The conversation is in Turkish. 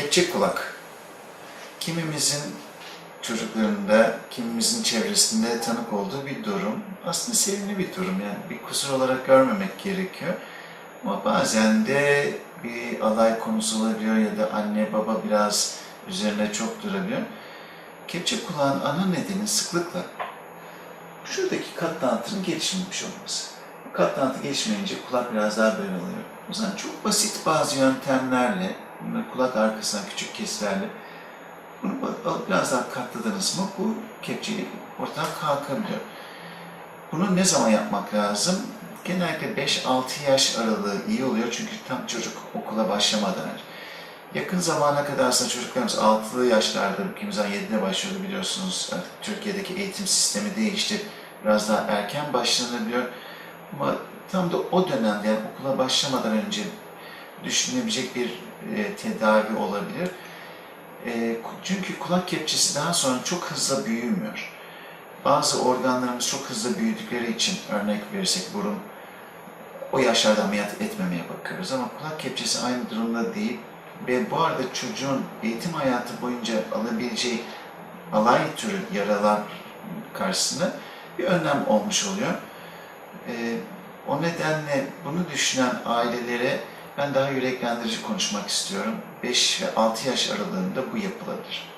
Kepçe kulak. Kimimizin çocuklarında, kimimizin çevresinde tanık olduğu bir durum. Aslında sevimli bir durum yani bir kusur olarak görmemek gerekiyor. Ama bazen de bir alay konusu olabiliyor ya da anne baba biraz üzerine çok durabiliyor. Kepçe kulağın ana nedeni sıklıkla şuradaki katlantıların gelişmemiş olması. Katlantı gelişmeyince kulak biraz daha böyle oluyor. O zaman çok basit bazı yöntemlerle, kulak arkasına küçük keslerle bunu alıp biraz daha katladınız mı bu kepçelik ortadan kalkabiliyor. Bunu ne zaman yapmak lazım? Genellikle 5-6 yaş aralığı iyi oluyor çünkü tam çocuk okula başlamadan. Yakın zamana kadar aslında çocuklarımız 6'lı yaşlarda, kimimiz 7'de başlıyordu biliyorsunuz. Artık Türkiye'deki eğitim sistemi değişti. Biraz daha erken başlanabiliyor. Ama tam da o dönemde yani okula başlamadan önce düşünülebilecek bir e, tedavi olabilir. E, çünkü kulak kepçesi daha sonra çok hızlı büyümüyor. Bazı organlarımız çok hızlı büyüdükleri için örnek verirsek burun o yaşlarda ameliyat etmemeye bakıyoruz ama kulak kepçesi aynı durumda değil ve bu arada çocuğun eğitim hayatı boyunca alabileceği alay türü yaralar karşısında bir önlem olmuş oluyor. Ee, o nedenle bunu düşünen ailelere ben daha yüreklendirici konuşmak istiyorum. 5 ve 6 yaş aralığında bu yapılabilir.